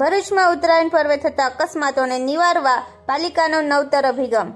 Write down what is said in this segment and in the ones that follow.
ભરૂચમાં ઉત્તરાયણ પર્વે થતા અકસ્માતોને નિવારવા પાલિકાનો નવતર અભિગમ.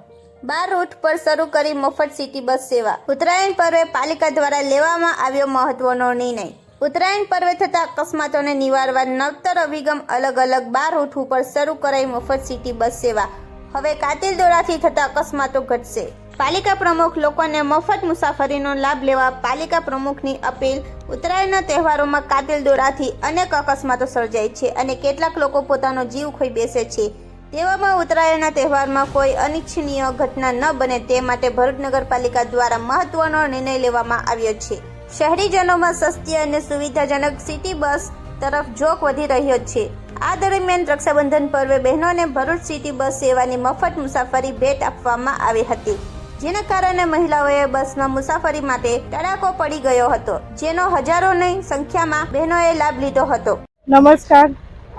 બાર રૂટ પર શરૂ કરી મફત સિટી બસ સેવા. ઉત્તરાયણ પર્વે પાલિકા દ્વારા લેવામાં આવ્યો મહત્વનો નિર્ણય. ઉત્તરાયણ પર્વે થતા અકસ્માતોને નિવારવા નવતર અભિગમ અલગ અલગ બાર રૂટ ઉપર શરૂ કરાઈ મફત સિટી બસ સેવા. હવે કાતિલ દોરાથી થતા અકસ્માતો ઘટશે. પાલિકા પ્રમુખ લોકોને મફત મુસાફરીનો લાભ લેવા પાલિકા પ્રમુખની અપીલ. ઉત્તરાયણના તહેવારોમાં કાતિલ દોરાથી અનેક અકસ્માતો સર્જાય છે અને કેટલાક લોકો પોતાનો જીવ ખોઈ બેસે છે. તેવામાં ઉત્તરાયણના તહેવારમાં કોઈ અનિચ્છનીય ઘટના ન બને તે માટે ભરૂચ નગરપાલિકા દ્વારા મહત્વનો નિર્ણય લેવામાં આવ્યો છે. શહેરીજનોમાં સસ્તી અને સુવિધાજનક સિટી બસ તરફ જોક વધી રહ્યો છે. આ દરમિયાન રક્ષાબંધન પર્વે બહેનોને ભરૂચ સિટી બસ સેવાની મફત મુસાફરી ભેટ આપવામાં આવી હતી. જેના કારણે મહિલાઓએ બસમાં મુસાફરી માટે તડાકો પડી ગયો હતો, જેનો હજારોની સંખ્યામાં બહેનોએ લાભ લીધો હતો. નમસ્કાર.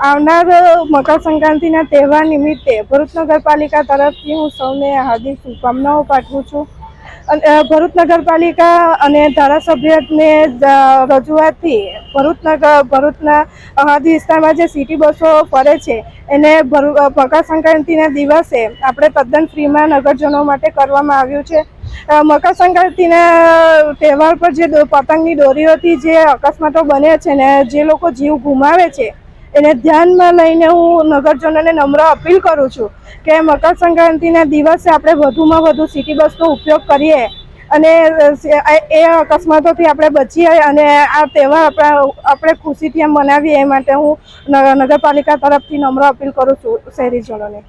આવનાર મકર સંક્રાંતિના તહેવાર નિમિત્તે ભરૂચ નગરપાલિકા તરફથી હું સૌને હાર્દિક શુભકામનાઓ પાઠવું છું. ભરૂચ નગરપાલિકા અને ધારાસભ્યને રજૂઆતથી ભરૂચ નગર ભરૂચના હદ વિસ્તારમાં જે સિટી બસો ફરે છે, એને મકર સંક્રાંતિના દિવસે આપણે તદ્દન ફ્રીમાં નગરજનો માટે કરવામાં આવ્યું છે. મકર સંક્રાંતિના તહેવાર પર જે પતંગની દોરીઓથી જે અકસ્માતો બને છે ને, જે લોકો જીવ ગુમાવે છે, એને ધ્યાનમાં લઈને હું નગરજનોને નમ્ર અપીલ કરું છું કે મકર સંક્રાંતિના દિવસે આપણે વધુમાં વધુ સિટી બસનો ઉપયોગ કરીએ. અને એ અકસ્માતોથી આપણે બચીએ અને આ તહેવાર આપણા, આપણે ખુશીથી મનાવીએ એ માટે હું નગરપાલિકા તરફથી નમ્ર અપીલ કરું છું શહેરીજનોને